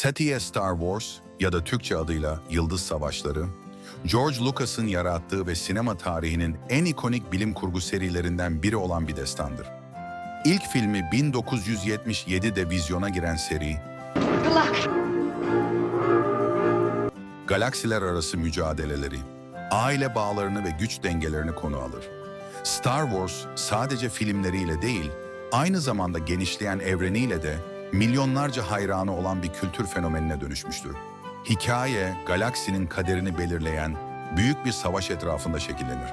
Setiye Star Wars ya da Türkçe adıyla Yıldız Savaşları, George Lucas'ın yarattığı ve sinema tarihinin en ikonik bilim kurgu serilerinden biri olan bir destandır. İlk filmi 1977'de vizyona giren seri, galaksiler arası mücadeleleri, aile bağlarını ve güç dengelerini konu alır. Star Wars sadece filmleriyle değil, aynı zamanda genişleyen evreniyle de milyonlarca hayranı olan bir kültür fenomenine dönüşmüştür. Hikaye, galaksinin kaderini belirleyen büyük bir savaş etrafında şekillenir.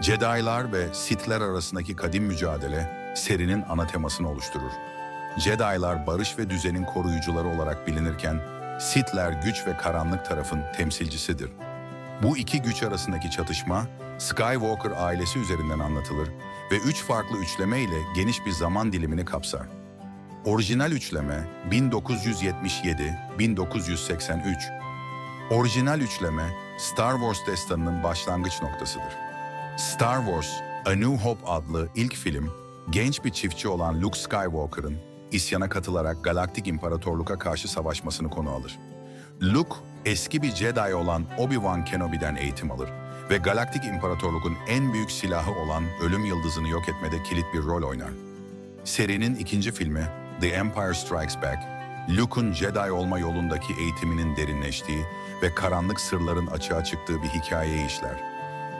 Jedi'lar ve Sith'ler arasındaki kadim mücadele serinin ana temasını oluşturur. Jedi'lar barış ve düzenin koruyucuları olarak bilinirken, Sith'ler güç ve karanlık tarafın temsilcisidir. Bu iki güç arasındaki çatışma, Skywalker ailesi üzerinden anlatılır ve üç farklı üçleme ile geniş bir zaman dilimini kapsar. Orijinal üçleme 1977-1983. Orijinal üçleme Star Wars destanının başlangıç noktasıdır. Star Wars A New Hope adlı ilk film, genç bir çiftçi olan Luke Skywalker'ın isyana katılarak Galaktik İmparatorluk'a karşı savaşmasını konu alır. Luke, eski bir Jedi olan Obi-Wan Kenobi'den eğitim alır ve Galaktik İmparatorluk'un en büyük silahı olan Ölüm Yıldızı'nı yok etmede kilit bir rol oynar. Serinin ikinci filmi The Empire Strikes Back, Luke'un Jedi olma yolundaki eğitiminin derinleştiği ve karanlık sırların açığa çıktığı bir hikayeyi işler.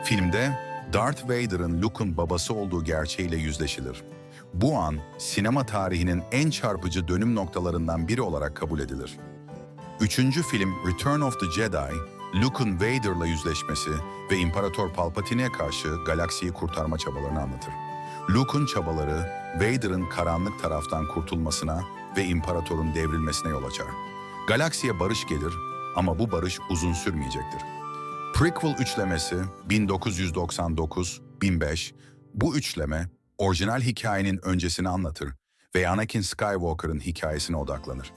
Filmde Darth Vader'ın Luke'un babası olduğu gerçeğiyle yüzleşilir. Bu an sinema tarihinin en çarpıcı dönüm noktalarından biri olarak kabul edilir. Üçüncü film Return of the Jedi, Luke'un Vader'la yüzleşmesi ve İmparator Palpatine'e karşı galaksiyi kurtarma çabalarını anlatır. Luke'un çabaları, Vader'ın karanlık taraftan kurtulmasına ve İmparator'un devrilmesine yol açar. Galaksiye barış gelir ama bu barış uzun sürmeyecektir. Prequel üçlemesi 1999-1005, bu üçleme orijinal hikayenin öncesini anlatır ve Anakin Skywalker'ın hikayesine odaklanır.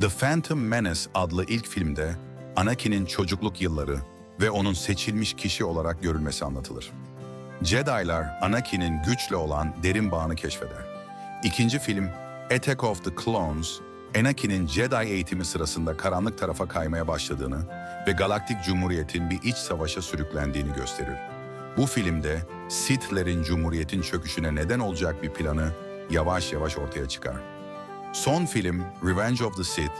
The Phantom Menace adlı ilk filmde Anakin'in çocukluk yılları ve onun seçilmiş kişi olarak görülmesi anlatılır. Jedi'lar Anakin'in güçle olan derin bağını keşfeder. İkinci film Attack of the Clones, Anakin'in Jedi eğitimi sırasında karanlık tarafa kaymaya başladığını ve Galaktik Cumhuriyet'in bir iç savaşa sürüklendiğini gösterir. Bu filmde Sith'lerin Cumhuriyet'in çöküşüne neden olacak bir planı yavaş yavaş ortaya çıkar. Son film Revenge of the Sith,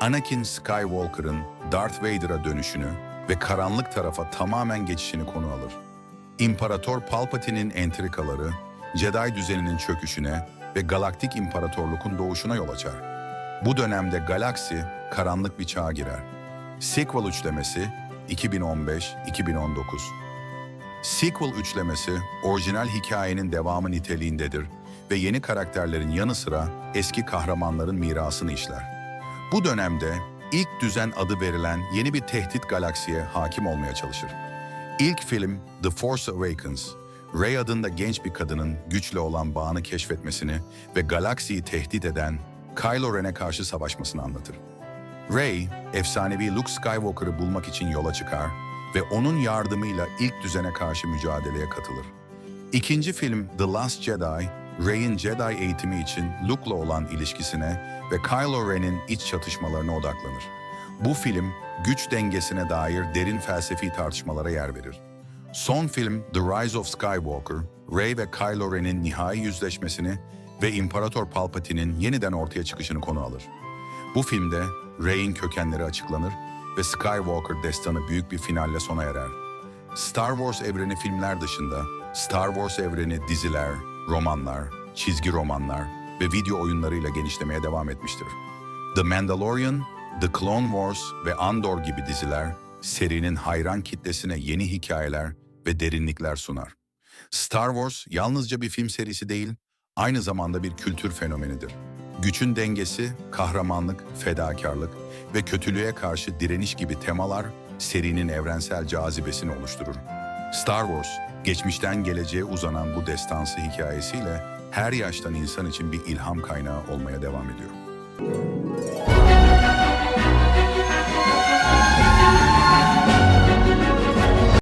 Anakin Skywalker'ın Darth Vader'a dönüşünü ve karanlık tarafa tamamen geçişini konu alır. İmparator Palpatine'in entrikaları, Jedi düzeninin çöküşüne ve Galaktik İmparatorluk'un doğuşuna yol açar. Bu dönemde galaksi karanlık bir çağa girer. Sequel üçlemesi 2015-2019 Sequel üçlemesi orijinal hikayenin devamı niteliğindedir ve yeni karakterlerin yanı sıra eski kahramanların mirasını işler. Bu dönemde ilk düzen adı verilen yeni bir tehdit galaksiye hakim olmaya çalışır. İlk film The Force Awakens, Rey adında genç bir kadının güçle olan bağını keşfetmesini ve galaksiyi tehdit eden Kylo Ren'e karşı savaşmasını anlatır. Rey, efsanevi Luke Skywalker'ı bulmak için yola çıkar ve onun yardımıyla ilk düzene karşı mücadeleye katılır. İkinci film The Last Jedi, Rey'in Jedi eğitimi için Luke'la olan ilişkisine ve Kylo Ren'in iç çatışmalarına odaklanır. Bu film, güç dengesine dair derin felsefi tartışmalara yer verir. Son film The Rise of Skywalker, Rey ve Kylo Ren'in nihai yüzleşmesini ve İmparator Palpatine'in yeniden ortaya çıkışını konu alır. Bu filmde Rey'in kökenleri açıklanır ve Skywalker destanı büyük bir finalle sona erer. Star Wars evreni filmler dışında Star Wars evreni diziler, romanlar, çizgi romanlar ve video oyunlarıyla genişlemeye devam etmiştir. The Mandalorian, The Clone Wars ve Andor gibi diziler serinin hayran kitlesine yeni hikayeler ve derinlikler sunar. Star Wars yalnızca bir film serisi değil, aynı zamanda bir kültür fenomenidir. Güçün dengesi, kahramanlık, fedakarlık ve kötülüğe karşı direniş gibi temalar serinin evrensel cazibesini oluşturur. Star Wars, geçmişten geleceğe uzanan bu destansı hikayesiyle her yaştan insan için bir ilham kaynağı olmaya devam ediyor.